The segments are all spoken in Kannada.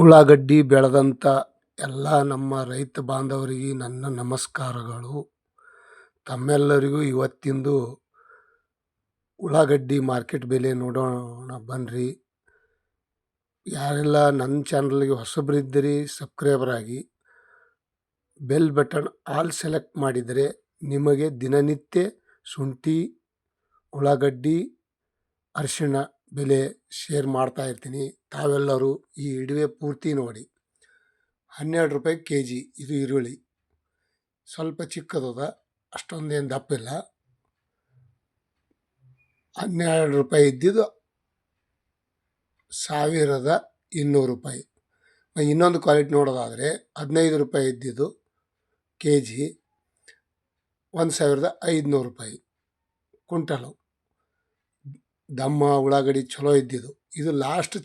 ಉಳ್ಳಾಗಡ್ಡಿ ಬೆಳೆದಂಥ ಎಲ್ಲ ನಮ್ಮ ರೈತ ಬಾಂಧವರಿಗೆ ನನ್ನ ನಮಸ್ಕಾರಗಳು. ತಮ್ಮೆಲ್ಲರಿಗೂ ಇವತ್ತಿಂದು ಉಳ್ಳಾಗಡ್ಡಿ ಮಾರ್ಕೆಟ್ ಬೆಲೆ ನೋಡೋಣ ಬನ್ನಿರಿ ಯಾರೆಲ್ಲ ನನ್ನ ಚಾನಲ್ಗೆ ಹೊಸಬರಿದ್ದೀರಿ, ಸಬ್ಸ್ಕ್ರೈಬರ್ ಆಗಿ ಬೆಲ್ ಬಟನ್ ಆಲ್ ಸೆಲೆಕ್ಟ್ ಮಾಡಿದರೆ ನಿಮಗೆ ದಿನನಿತ್ಯ ಶುಂಠಿ, ಉಳ್ಳಾಗಡ್ಡಿ, ಅರಿಶಿಣ ಬೆಲೆ ಶೇರ್ ಮಾಡ್ತಾ ಇರ್ತೀನಿ. ತಾವೆಲ್ಲರೂ ಈ ಇಡುವೆ ಪೂರ್ತಿ ನೋಡಿ. ಹನ್ನೆರಡು ರೂಪಾಯಿ ಕೆ ಜಿ ಇದು ಈರುಳ್ಳಿ. ಸ್ವಲ್ಪ ಚಿಕ್ಕದದ, ಅಷ್ಟೊಂದೇನು ದಪ್ಪಿಲ್ಲ. ಹನ್ನೆರಡು ರೂಪಾಯಿ ಇದ್ದಿದ್ದು ಸಾವಿರದ ಇನ್ನೂರು ರೂಪಾಯಿ. ಇನ್ನೊಂದು ಕ್ವಾಲಿಟಿ ನೋಡೋದಾದರೆ ಹದಿನೈದು ರೂಪಾಯಿ ಇದ್ದಿದ್ದು ಕೆ ಜಿ ಒಂದು ಸಾವಿರದ ಐದುನೂರು ರೂಪಾಯಿ. ಕುಂಟಲು. ದಮ್ಮ ಉಳ್ಳಾಗಡ್ಡಿ ಚಲೋ ಇದ್ದಿದ್ದು. ಇದು ಲಾಸ್ಟ್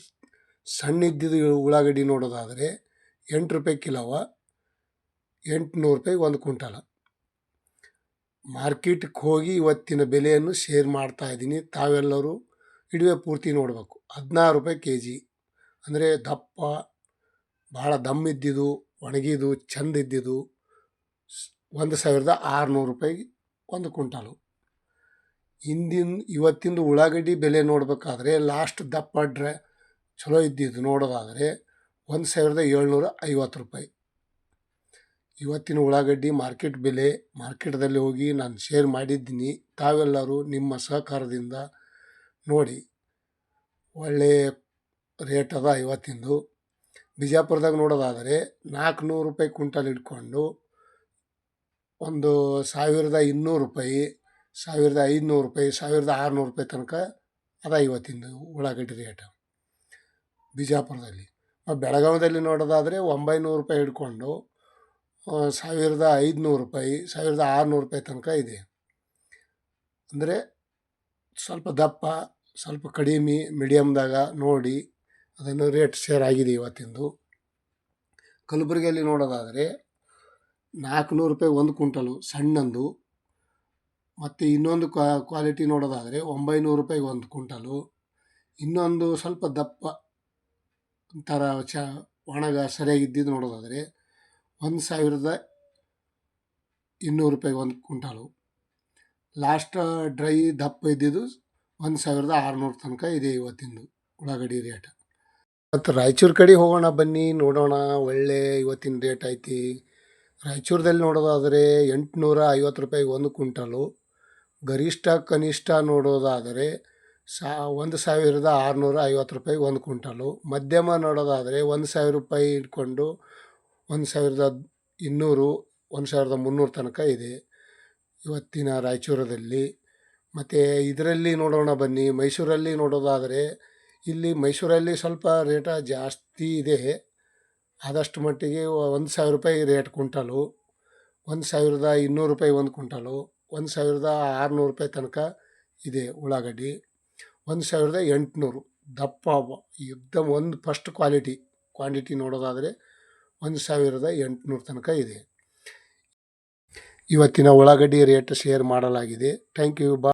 ಸಣ್ಣ ಇದ್ದಿದ್ದು ಉಳ್ಳಾಗಡ್ಡಿ ನೋಡೋದಾದರೆ ಎಂಟು ರೂಪಾಯಿ ಕಿಲೋವ, ಎಂಟುನೂರು ರೂಪಾಯಿ ಒಂದು ಕುಂಟಲ ಮಾರ್ಕೆಟ್ಗೆ ಹೋಗಿ ಇವತ್ತಿನ ಬೆಲೆಯನ್ನು ಶೇರ್ ಮಾಡ್ತಾ ಇದ್ದೀನಿ. ತಾವೆಲ್ಲರೂ ಇಡುವೆ ಪೂರ್ತಿ ನೋಡಬೇಕು. ಹದಿನಾರು ರೂಪಾಯಿ ಕೆ ಜಿ ಅಂದರೆ ದಪ್ಪ, ಭಾಳ ದಮ್ ಇದ್ದಿದ್ದು ಒಣಗಿದು ಚಂದ ಇದ್ದಿದ್ದು ಒಂದು ಸಾವಿರದ ಆರುನೂರು ರೂಪಾಯಿ ಒಂದು ಕುಂಟಾಲು ಹಿಂದಿನ, ಇವತ್ತಿಂದು ಉಳ್ಳಾಗಡ್ಡಿ ಬೆಲೆ ನೋಡಬೇಕಾದ್ರೆ ಲಾಸ್ಟ್ ದಪ್ಪ ಡ್ರೈ ಚಲೋ ಇದ್ದಿದ್ದು ನೋಡೋದಾದರೆ ಒಂದು ಸಾವಿರದ ಏಳ್ನೂರ ಐವತ್ತು ರೂಪಾಯಿ. ಇವತ್ತಿನ ಉಳ್ಳಾಗಡ್ಡಿ ಮಾರ್ಕೆಟ್ ಬೆಲೆ ಮಾರ್ಕೆಟ್ದಲ್ಲಿ ಹೋಗಿ ನಾನು ಶೇರ್ ಮಾಡಿದ್ದೀನಿ. ತಾವೆಲ್ಲರೂ ನಿಮ್ಮ ಸಹಕಾರದಿಂದ ನೋಡಿ. ಒಳ್ಳೆಯ ರೇಟ್ ಅದ ಇವತ್ತಿಂದು. ಬಿಜಾಪುರದಾಗ ನೋಡೋದಾದರೆ ನಾಲ್ಕುನೂರು ರೂಪಾಯಿ ಕುಂಟಲ್ ಇಟ್ಕೊಂಡು ಒಂದು ಸಾವಿರದ ಇನ್ನೂರು ರೂಪಾಯಿ ಸಾವಿರದ ಐದುನೂರು ರೂಪಾಯಿ, ಸಾವಿರದ ಆರುನೂರು ರೂಪಾಯಿ ತನಕ ಅದ ಇವತ್ತಿಂದು ಉಳ್ಳಾಗಡ್ಡಿ ರೇಟ್ ಬಿಜಾಪುರದಲ್ಲಿ. ಬೆಳಗಾವಿದಲ್ಲಿ ನೋಡೋದಾದರೆ ಒಂಬೈನೂರು ರೂಪಾಯಿ ಹಿಡ್ಕೊಂಡು ಸಾವಿರದ ಐದುನೂರು ರೂಪಾಯಿ, ಸಾವಿರದ ಆರುನೂರು ರೂಪಾಯಿ ತನಕ ಇದೆ. ಅಂದರೆ ಸ್ವಲ್ಪ ದಪ್ಪ, ಸ್ವಲ್ಪ ಕಡಿಮೆ ಮೀಡಿಯಮ್ದಾಗ ನೋಡಿ ಅದನ್ನು ರೇಟ್ ಶೇರ್ ಆಗಿದೆ ಇವತ್ತಿಂದು. ಕಲಬುರಗಿಯಲ್ಲಿ ನೋಡೋದಾದರೆ ನಾಲ್ಕುನೂರು ರೂಪಾಯಿ ಒಂದು ಕುಂಟಲು ಸಣ್ಣಂದು. ಮತ್ತು ಇನ್ನೊಂದು ಕ್ವಾಲಿಟಿ ನೋಡೋದಾದರೆ ಒಂಬೈನೂರು ರೂಪಾಯಿಗೆ ಒಂದು ಕುಂಟಲು ಇನ್ನೊಂದು ಸ್ವಲ್ಪ ದಪ್ಪ ಒಂಥರ ಚ, ಒಣಗ ಸರಿಯಾಗಿದ್ದಿದ್ದು ನೋಡೋದಾದರೆ ಒಂದು ಸಾವಿರದ ಇನ್ನೂರು ರೂಪಾಯಿಗೆ ಒಂದು ಕುಂಟಾಲು ಲಾಸ್ಟ್ ಡ್ರೈ ದಪ್ಪ ಇದ್ದಿದ್ದು ಒಂದು ಸಾವಿರದ ಆರುನೂರು ತನಕ ಇದೆ ಇವತ್ತಿಂದು ಉಳ್ಳಾಗಡ್ಡಿ ರೇಟ್. ಮತ್ತು ರಾಯಚೂರು ಕಡೆ ಹೋಗೋಣ ಬನ್ನಿ, ನೋಡೋಣ, ಒಳ್ಳೆ ಇವತ್ತಿನ ರೇಟ್ ಐತಿ. ರಾಯಚೂರದಲ್ಲಿ ನೋಡೋದಾದರೆ ಎಂಟುನೂರ ಐವತ್ತು ರೂಪಾಯಿಗೆ ಒಂದು ಕುಂಟಲು ಗರಿಷ್ಠ ಕನಿಷ್ಠ ನೋಡೋದಾದರೆ ಸಾ, ಒಂದು ಸಾವಿರದ ಆರುನೂರ ಐವತ್ತು ರೂಪಾಯಿ ಒಂದು ಕ್ವಿಂಟಲು. ಮಧ್ಯಮ ನೋಡೋದಾದರೆ ಒಂದು ಸಾವಿರ ರೂಪಾಯಿ ಇಟ್ಕೊಂಡು ಒಂದು ಸಾವಿರದ ಇನ್ನೂರು, ಒಂದು ಸಾವಿರದ ಮುನ್ನೂರು ತನಕ ಇದೆ ಇವತ್ತಿನ ರಾಯಚೂರದಲ್ಲಿ. ಮತ್ತು ಇದರಲ್ಲಿ ನೋಡೋಣ ಬನ್ನಿ. ಮೈಸೂರಲ್ಲಿ ನೋಡೋದಾದರೆ ಇಲ್ಲಿ ಮೈಸೂರಲ್ಲಿ ಸ್ವಲ್ಪ ರೇಟ ಜಾಸ್ತಿ ಇದೆ. ಆದಷ್ಟು ಮಟ್ಟಿಗೆ ಒಂದು ಸಾವಿರ ರೂಪಾಯಿ ರೇಟ್ ಕುಂಟಲು ಒಂದು ಸಾವಿರದ ಇನ್ನೂರು ರೂಪಾಯಿ ಒಂದು ಕುಂಟಲು ಒಂದು ಸಾವಿರದ ಆರುನೂರು ರೂಪಾಯಿ ತನಕ ಇದೆ ಉಳ್ಳಾಗಡ್ಡಿ. ಒಂದು ಸಾವಿರದ ಎಂಟುನೂರು. ದಪ್ಪ ಯುದ್ಧ ಒಂದು ಫಸ್ಟ್ ಕ್ವಾಲಿಟಿ ಕ್ವಾಂಟಿಟಿ ನೋಡೋದಾದರೆ ಒಂದು ಸಾವಿರದ ಎಂಟುನೂರು ತನಕ ಇದೆ. ಇವತ್ತಿನ ಉಳ್ಳಾಗಡ್ಡಿ ರೇಟ್ ಶೇರ್ ಮಾಡಲಾಗಿದೆ. ಥ್ಯಾಂಕ್ ಯು ಬಾ